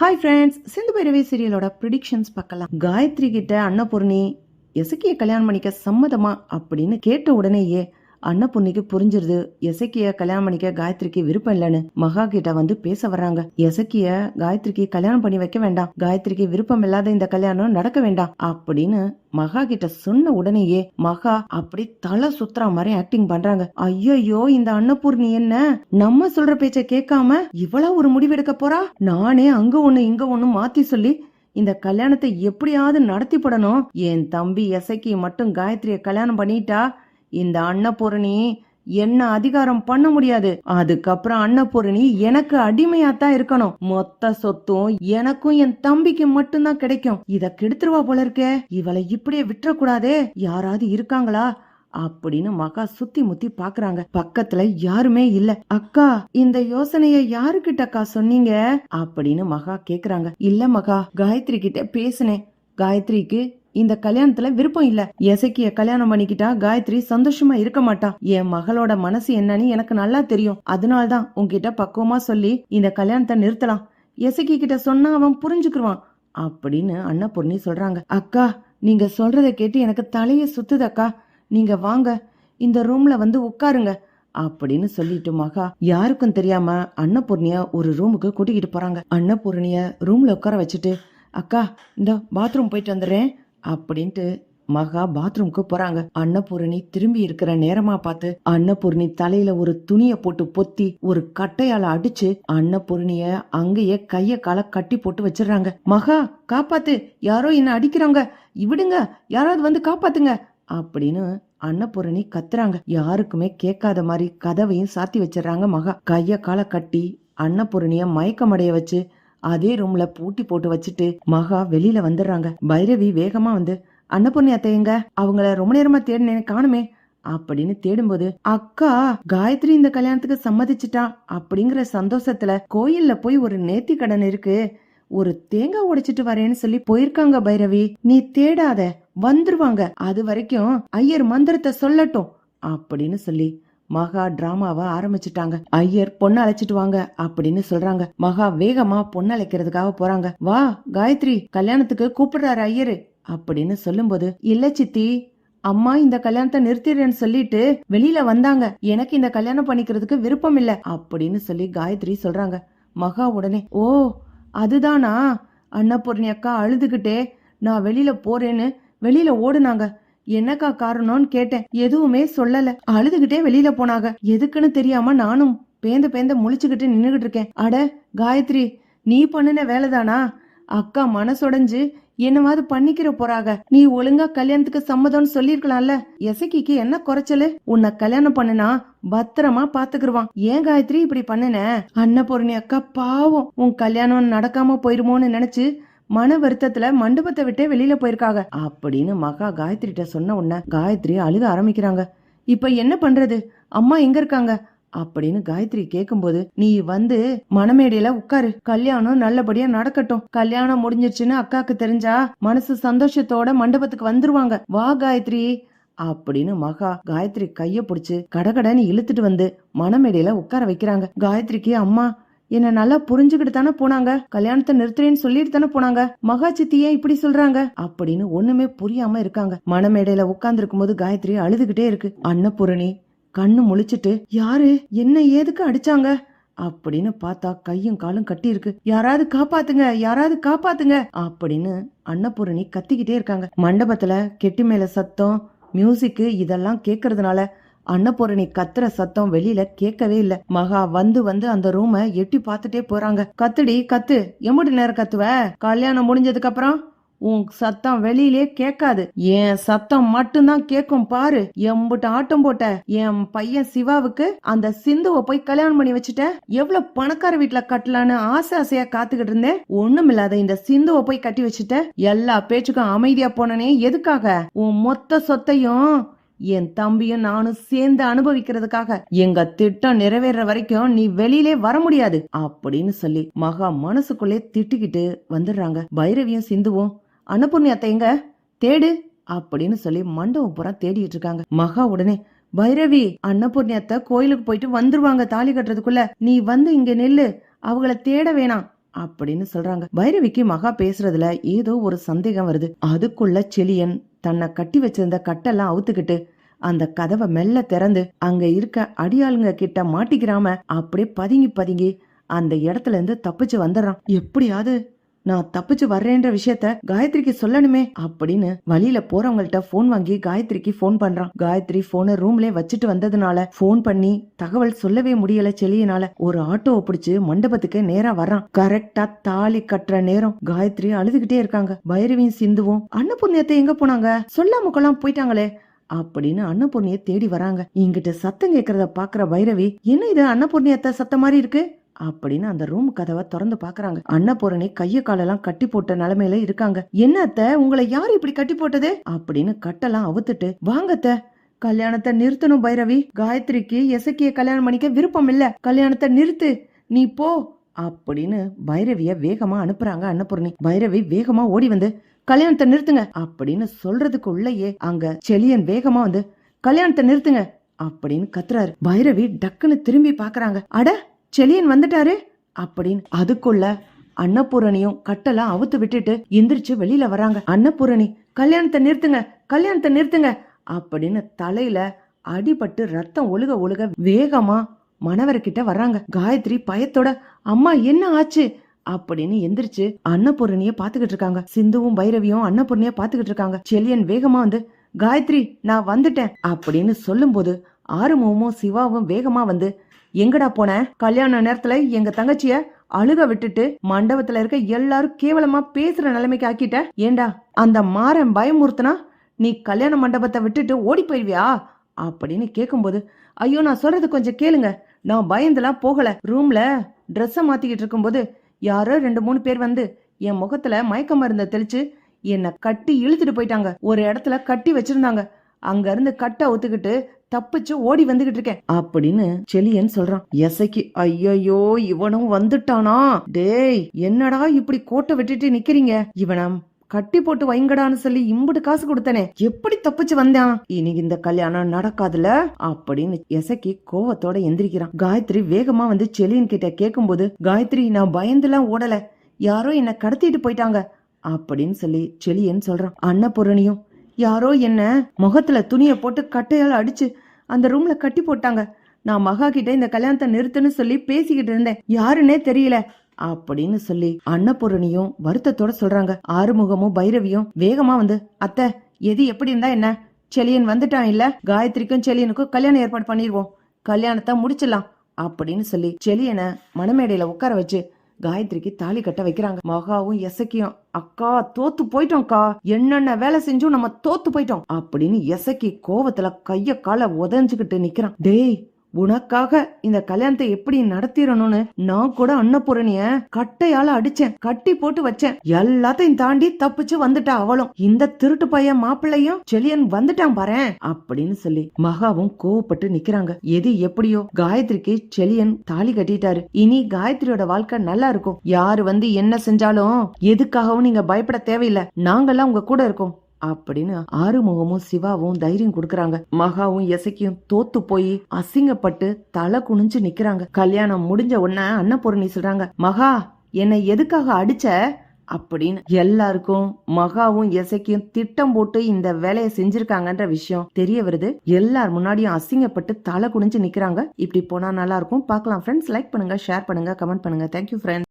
Hi friends Sindhu Bhairavi சீரியலோட predictions பார்க்கலாம். காயத்ரி கிட்ட அன்னபூர்ணி எசுக்கிய கல்யாணம் பண்ணிக்க சம்மதமா அப்படின்னு கேட்ட உடனேயே அன்னபூர்ணிக்கு புரிஞ்சிருது. எசக்கிய கல்யாணம் பண்ணிக்க காயத்ரிக்கு விருப்பம் இல்லைன்னு மகா கிட்ட வந்து பேச வர்றாங்க. எசக்கிய காயத்ரிக்கு கல்யாணம் பண்ணி வைக்க வேண்டாம். காயத்ரிக்கு விருப்பம் இல்லாத இந்த கல்யாணம் நடக்க வேண்டாம் அப்படின்னு மகா கிட்ட சொன்ன உடனேயே மகா அப்படி தலை சுத்துற மாதிரி ஆக்டிங் பண்றாங்க. ஐயோ இந்த அன்னபூர்ணி என்ன? நம்ம சொல்ற பேச்ச கேட்காம இவ்வளவு ஒரு முடிவெடுக்க போறா? நானே அங்க ஒண்ணு இங்க ஒண்ணு மாத்தி சொல்லி இந்த கல்யாணத்தை எப்படியாவது நடத்தி போடணும் என் தம்பி எசக்கி மட்டும் காயத்ரிய கல்யாணம் பண்ணிட்டா இந்த அன்னபூரணி என்ன அதிகாரம் பண்ண முடியாது. அதுக்கப்புறம் அன்னபூரணி எனக்கு அடிமையாத்தான் இருக்கணும். மொத்த சொத்தும் எனக்கும் என் தம்பிக்கு மட்டும்தான் கிடைக்கும். இத கெடுத்துருவா போல இருக்கே. இவளை இப்படியே விட்டுறக்கூடாதே. யாராவது இருக்காங்களா? அப்படின்னு மகா சுத்தி முத்தி பாக்குறாங்க. பக்கத்துல யாருமே இல்ல. அக்கா இந்த யோசனைய யாருகிட்ட அக்கா சொன்னீங்க? அப்படின்னு மகா கேக்குறாங்க. இல்ல மகா காயத்ரி கிட்ட பேசினேன். காயத்ரிக்கு இந்த கல்யாணத்துல விருப்பம் இல்ல. எசக்கிய கல்யாணம் பண்ணிக்கிட்டா காயத்ரி சந்தோஷமா இருக்க மாட்டா. என் மகளோட மனசு என்னன்னு எனக்கு நல்லா தெரியும். அதனால்தான் உன்கிட்ட பக்குவமா சொல்லி இந்த கல்யாணத்தை நிறுத்தலாம். எசக்கி கிட்ட சொன்னா அவன் புரிஞ்சுக்குருவான். அப்படின்னு அன்னபூர்ணி சொல்றாங்க. அக்கா நீங்க சொல்றத கேட்டு எனக்கு தலைய சுத்துது அக்கா. நீங்க வாங்க. இந்த ரூம்ல வந்து உட்காருங்க. அப்படின்னு சொல்லிட்டு மகா யாருக்கும் தெரியாம அன்னபூர்ணிய ஒரு ரூமுக்கு கூட்டிக்கிட்டு போறாங்க. அன்னபூர்ணிய ரூம்ல உட்கார வச்சுட்டு அக்கா இந்த பாத்ரூம் போயிட்டு வந்துடுறேன். அப்படின்ட்டு மகா பாத்ரூம்க்கு போறாங்க. அன்னபூரணி திரும்பி இருக்கிற நேரமா பார்த்து அன்னபூரணி தலையில ஒரு துணிய போட்டு பொத்தி ஒரு கட்டையால அடிச்சு அன்னபூரணிய அங்கேயே கைய கால கட்டி போட்டு வச்சிடுறாங்க. மகா காப்பாத்து. யாரோ என்ன அடிக்கிறாங்க. விடுங்க யாராவது வந்து காப்பாத்துங்க. அப்படின்னு அன்னபூரணி கத்துறாங்க. யாருக்குமே கேட்காத மாதிரி கதவையும் சாத்தி வச்சிடறாங்க மகா. கைய கால கட்டி அன்னபூரணிய மயக்கமடைய வச்சு அதே ரூம்ல பூட்டி போட்டு வச்சுட்டு மகா வெளியில வந்துடுறாங்க. பைரவி வேகமா வந்து அன்னபூர்ணி அத்தையங்க அவங்கள ரொம்ப நேரமா தேடினேன் காணுமே. அப்படின்னு தேடும்போது அக்கா காயத்ரி இந்த கல்யாணத்துக்கு சம்மதிச்சிட்டா? அப்படிங்கிற சந்தோஷத்துல கோயில்ல போய் ஒரு நேர்த்தி கடன் இருக்கு. ஒரு தேங்காய் உடைச்சிட்டு வரேன்னு சொல்லி போயிருக்காங்க பைரவி. நீ தேடாத வந்துருவாங்க. அது வரைக்கும் ஐயர் மந்திரத்தை சொல்லட்டும். அப்படின்னு சொல்லி மகா டிராமாவை ஆரம்பிச்சிட்டாங்க. ஐயர் பொண்ணு அழைச்சிட்டு வாங்க அப்படின்னு சொல்றாங்க. மகா வேகமா பொண்ணு அழைக்கிறதுக்காக போறாங்க. வா காயத்ரி கல்யாணத்துக்கு கூப்பிடுறாரு ஐயரு அப்படின்னு சொல்லும்போது இல்ல சித்தி அம்மா இந்த கல்யாணத்தை நிறுத்திடுறேன்னு சொல்லிட்டு வெளியில வந்தாங்க. எனக்கு இந்த கல்யாணம் பண்ணிக்கிறதுக்கு விருப்பம் இல்ல அப்படின்னு சொல்லி காயத்ரி சொல்றாங்க. மகா உடனே ஓ அதுதானா? அன்னபூர்ணி அக்கா அழுதுகிட்டே நான் வெளியில போறேன்னு வெளியில ஓடுனாங்க. என்னக்கா காரணம்னு கேட்டேன். எதுவுமே சொல்லல. அழுதுகிட்டே வெளியில போனாங்க. எதுக்குன்னு தெரியாம நானும் பேந்த பேந்த முழிச்சுக்கிட்டு நின்னுகிட்டு இருக்கேன். அட காயத்ரி நீ பண்ணுன வேலைதானா? அக்கா மனசுடைஞ்சு என்னவாது பண்ணிக்கிற போறாக? நீ ஒழுங்கா கல்யாணத்துக்கு சம்மதம்னு சொல்லிருக்கலாம்ல எசக்கிக்கு என்ன குறைச்சலு? உன்னை கல்யாணம் பண்ணுனா பத்திரமா பாத்துக்கிருவான். ஏன் காயத்ரி இப்படி பண்ணுன? அன்னபூரணி அக்கா பாவம். உன் கல்யாணம் நடக்காம போயிருமோன்னு நினைச்சு மன வருத்தத்துல மண்டபத்தை விட்டே வெளியில போயிருக்காங்க. அப்படின்னு மகா காயத்ரிட்ட சொன்ன உடனே காயத்ரி அழுக ஆரம்பிக்கிறாங்க. இப்ப என்ன பண்றது? அம்மா எங்க இருக்காங்க? அப்படின்னு காயத்ரி கேக்கும்போது நீ வந்து மணமேடையில உட்காரு. கல்யாணம் நல்லபடியா நடக்கட்டும். கல்யாணம் முடிஞ்சிருச்சுன்னு அக்காக்கு தெரிஞ்சா மனசு சந்தோஷத்தோட மண்டபத்துக்கு வந்துருவாங்க. வா காயத்ரி. அப்படின்னு மகா காயத்ரி கைய புடிச்சு கடகடன்னு இழுத்துட்டு வந்து மணமேடையில உட்கார வைக்கிறாங்க. காயத்ரிக்கு அம்மா என்ன நல்லா புரிஞ்சுக்கிட்டு தானே போனாங்க. கல்யாணத்தை நிறுத்துறேன்னு சொல்லிட்டு தானே போனாங்க. மகா சித்தி ஏன் இப்படி சொல்றாங்க? அப்படின்னு ஒண்ணுமே புரியாம இருக்காங்க. மனமேடையில உட்கார்ந்து இருக்கும்போது காயத்ரி அழுதுகிட்டே இருக்கு. அன்னபூரணி கண்ணு முழிச்சிட்டு யாரு? என்ன ஏதுக்கு அடிச்சாங்க? அப்படின்னு பார்த்தா கையும் காலும் கட்டி இருக்கு. யாராவது காப்பாத்துங்க யாராவது காப்பாத்துங்க அப்படின்னு அன்னபூரணி கத்திக்கிட்டே இருக்காங்க. மண்டபத்துல கெட்டி மேல சத்தம் மியூசிக்கு இதெல்லாம் கேக்குறதுனால அன்னபூரணி கத்துற சத்தம் வெளியில கேட்கவே இல்ல. மகா வந்து வந்து அந்த ரூம எட்டி பார்த்துட்டே போறாங்க. கத்துடி கத்து. எம்படி நேரம் கத்துவ? கல்யாணம் முடிஞ்சதுக்கு அப்புறம் உன் சத்தம் வெளியிலே கேட்காது. என் சத்தம் மட்டும்தான் கேட்கும் பாரு. எம்பிட்ட ஆட்டம் போட்ட என் பையன் சிவாவுக்கு அந்த சிந்துவை போய் கல்யாணம் பண்ணி வச்சுட்ட. எவ்வளவு பணக்கார வீட்டுல கட்டலான்னு ஆசை ஆசையா காத்துக்கிட்டு இருந்தேன். ஒண்ணும் இல்லாத இந்த சிந்துவை போய் கட்டி வச்சுட்ட. எல்லா பேச்சுக்கும் அமைதியா போனனே எதுக்காக? உன் மொத்த சொத்தையும் என் தம்பியும் நானும் சேர்ந்து அனுபவிக்கிறதுக்காக எங்க திட்டம் நிறைவேற வரைக்கும் நீ வெளியிலே வர முடியாது அப்படின்னு சொல்லி மகா மனசுக்குள்ளே திட்டிக்கிட்டு வந்துடுறாங்க. பைரவியும் சிந்துவும் அன்னபூர்ணி அத்தைங்க தேடு அப்படின்னு சொல்லி மண்டபம் பூரா தேடிட்டு இருக்காங்க. மகா உடனே பைரவி அன்னபூர்ணி அத்தை கோயிலுக்கு போயிட்டு வந்துருவாங்க. தாலி கட்டுறதுக்குள்ள நீ வந்து இங்க நில்லு. அவங்கள தேட வேணாம் அப்படின்னு சொல்றாங்க. பைரவிக்கு மகா பேசுறதுல ஏதோ ஒரு சந்தேகம் வருது. அதுக்குள்ள செலியன் தன்னை கட்டி வச்சிருந்த கட்டெல்லாம் அவுத்துக்கிட்டு அந்த கதவை மெல்ல திறந்து அங்க இருக்க அடியாளுங்க கிட்ட மாட்டிக்கிறாம அப்படியே பதுங்கி பதுங்கி அந்த இடத்துல இருந்து தப்பிச்சு வந்துடுறான். எப்படியாவது நான் தப்பிச்சு வர்றேன்ற விஷயத்த காயத்ரிக்கு சொல்லணுமே அப்படின்னு வழியில போறவங்கள்ட்ட போன் வாங்கி காயத்ரிக்கு போன் பண்றான். காயத்ரி போனை ரூம்ல வச்சுட்டு வந்ததுனால போன் பண்ணி தகவல் சொல்லவே முடியல செலியனால ஒரு ஆட்டோவை பிடிச்சு மண்டபத்துக்கு நேரா வர்றான். கரெக்டா தாலி கட்டுற நேரம் காயத்ரி அழுதுகிட்டே இருக்காங்க. பைரவியும் சிந்துவும் அன்னபுண்ணியத்தை எங்க போனாங்க? சொல்லாம கொள்ளாம போயிட்டாங்களே அப்படின்னு அன்னபூர்ணிய தேடி வராங்க. இங்கிட்ட சத்தம் கேக்குறத பாக்குற பைரவி என்ன இது? அன்னபூர்ணியத்தை சத்தம் மாதிரி இருக்கு? அப்படின்னு அந்த ரூம் கதவை திறந்து பாக்குறாங்க அன்னபூரணி கைய காலெல்லாம் கட்டி போட்ட நிலைமையில இருக்காங்க. என்ன அத்தை? உங்களை யார் இப்படி கட்டி போட்டது? அப்படின்னு கட்டெல்லாம் அவுத்துட்டு வாங்கத்த கல்யாணத்தை நிறுத்தணும் பைரவி. காயத்ரிக்கு எசக்கிய கல்யாணம் பண்ணிக்க விருப்பம் இல்ல. கல்யாணத்தை நிறுத்து. நீ போ. அப்படின்னு பைரவிய வேகமா அனுப்புறாங்க அன்னபூரணி. பைரவி வேகமா ஓடி வந்து கல்யாணத்தை நிறுத்துங்க. அப்படின்னு சொல்றதுக்குள்ளேயே அங்க செலியன் வேகமா வந்து கல்யாணத்தை நிறுத்துங்க. அப்படின்னு கத்துறாரு. பைரவி டக்குன்னு திரும்பி பாக்குறாங்க அட செலியன் வந்துட்டாரு? அப்படின்னு அதுக்குள்ள அன்னபூரணியும் கட்டெல்லாம் அவுத்து விட்டுட்டு எந்திரிச்சு வெளியில வராங்க. அன்னபூரணி கல்யாணத்தை நிறுத்துங்க கல்யாணத்தை நிறுத்துங்க அப்படின்னு தலையில அடிபட்டு ரத்தம் ஒழுக ஒழுக வேகமா மணவர்கிட்ட வர்றாங்க காயத்ரி பயத்தோட அம்மா என்ன ஆச்சு? அப்படின்னு எந்திரிச்சு அன்னபூரணிய பாத்துக்கிட்டு இருக்காங்க. சிந்துவும் பைரவியும் அன்னபூரணிய பாத்துக்கிட்டு இருக்காங்க. செலியன் வேகமா வந்து காயத்ரி நான் வந்துட்டேன் அப்படின்னு சொல்லும்போது ஆறுமுகமும் சிவாவும் வேகமா வந்து எங்கடா போன? கல்யாண நேரத்துல எங்க தங்கச்சிய அழுக விட்டுட்டு மண்டபத்துல இருக்க எல்லாரும் கேவலமா பேசுற நிலைமைக்கு ஆக்கிட்ட. ஏண்டா அந்த மாறன் பயமுறுத்துனா நீ கல்யாண மண்டபத்தை விட்டுட்டு ஓடி போயிடுவியா அப்படின்னு கேட்கும்போது ஐயோ நான் சொல்றது கொஞ்சம் கேளுங்க. நான் பயந்துலாம் போகல. ரூம்ல ட்ரெஸ்ஸை மாத்திக்கிட்டு இருக்கும்போது யாரோ ரெண்டு மூணு பேர் வந்து என் முகத்துல மயக்க மருந்த தெளிச்சு என்னை கட்டி இழுத்துட்டு போயிட்டாங்க. ஒரு இடத்துல கட்டி வச்சிருந்தாங்க. அங்க இருந்து கட்டை ஒத்துக்கிட்டு தப்பிச்சு ஓடி வந்துகிட்டு இருக்கேன். அப்படின்னு செலியன் சொல்றான். எசைக்கு ஐயையோ இவனும் வந்துட்டானா? டேய் என்னடா இப்படி கோட்டை விட்டுட்டு நிக்கிறீங்க? இவனம் கட்டி போட்டு வைங்கடான்னு சொல்லி இம்புட்டு காசு கொடுத்தனே. எப்படி தப்பிச்சு வந்தான்? இன்னைக்கு இந்த கல்யாணம் நடக்காதுல? அப்படின்னு எசக்கி கோவத்தோட எந்திரிக்கிறான். காயத்ரி வேகமா வந்து செலியன் கிட்ட கேக்கும்போது காயத்ரி நான் பயந்துலாம் ஓடல. யாரோ என்ன கடத்திட்டு போயிட்டாங்க. அப்படின்னு சொல்லி செலியன் சொல்றான். அன்னபூரணியும் யாரோ என்ன முகத்துல துணியை போட்டு கட்டையால் அடிச்சு அந்த ரூம்ல கட்டி போட்டாங்க. நான் மகா கிட்ட இந்த கல்யாணத்தை நிறுத்துன்னு சொல்லி பேசிக்கிட்டு இருந்தேன். யாருன்னே தெரியல. அப்படின்னு சொல்லி அன்னபூரணியும் வருத்தத்தோட சொல்றாங்க. ஆறுமுகமும் பைரவியும் வேகமா வந்து அத்தை எது எப்படி இருந்தா என்ன? செலியன் வந்துட்டான் இல்ல? காயத்ரிக்கும் செலியனுக்கும் கல்யாணம் ஏற்பாடு பண்ணிடுவோம் கல்யாணத்தை முடிச்சிடலாம். அப்படின்னு சொல்லி செலியனை மணமேடையில உட்கார வச்சு காயத்ரிக்கு தாலி கட்ட வைக்கிறாங்க. மகாவும் எசக்கியும் அக்கா தோத்து போயிட்டோம்க்கா. என்னென்ன வேலை செஞ்சும் நம்ம தோத்து போயிட்டோம். அப்படின்னு எசக்கி கோவத்துல கைய கால உதஞ்சுக்கிட்டு நிக்கிறான். டேய் உனக்காக இந்த கல்யாணத்தை எப்படி நடத்திடணும்னு நான் கூட அன்னபூரணிய கட்டையால அடிச்சேன் கட்டி போட்டு வச்சேன். எல்லாத்தையும் தாண்டி தப்பிச்சு வந்துட்டா அவளும். இந்த திருட்டு பையன் மாப்பிள்ளையும் செலியன் வந்துட்டான் பாரேன் அப்படின்னு சொல்லி மகாவும் கோவப்பட்டு நிக்கிறாங்க. எது எப்படியோ காயத்ரிக்கு செலியன் தாலி கட்டிட்டாரு. இனி காயத்ரியோட வாழ்க்கை நல்லா இருக்கும். யாரு வந்து என்ன செஞ்சாலும் எதுக்காகவும் நீங்க பயப்பட தேவையில்லை. நாங்கெல்லாம் உங்க கூட இருக்கோம். அப்படின்னு ஆறுமுகமும் சிவாவும் தைரியம் கொடுக்கறாங்க. மகாவும் எசைக்கும் தோத்து போய் அசிங்கப்பட்டு தலை குனிஞ்சு நிக்கிறாங்க. கல்யாணம் முடிஞ்ச உடனே அன்னபூரணி சொல்றாங்க மகா என்னை எதுக்காக அடிச்ச? அப்படின்னு எல்லாருக்கும் மகாவும் எசைக்கும் திட்டம் போட்டு இந்த வேலையை செஞ்சிருக்காங்கன்ற விஷயம் தெரிய வருது. எல்லார் முன்னாடியும் அசிங்கப்பட்டு தலை குனிஞ்சு நிக்கிறாங்க. இப்படி போனா நல்லா இருக்கும். பார்க்கலாம் ஃப்ரெண்ட்ஸ் லைக் பண்ணுங்க ஷேர் பண்ணுங்க கமெண்ட் பண்ணுங்க. Thank you friends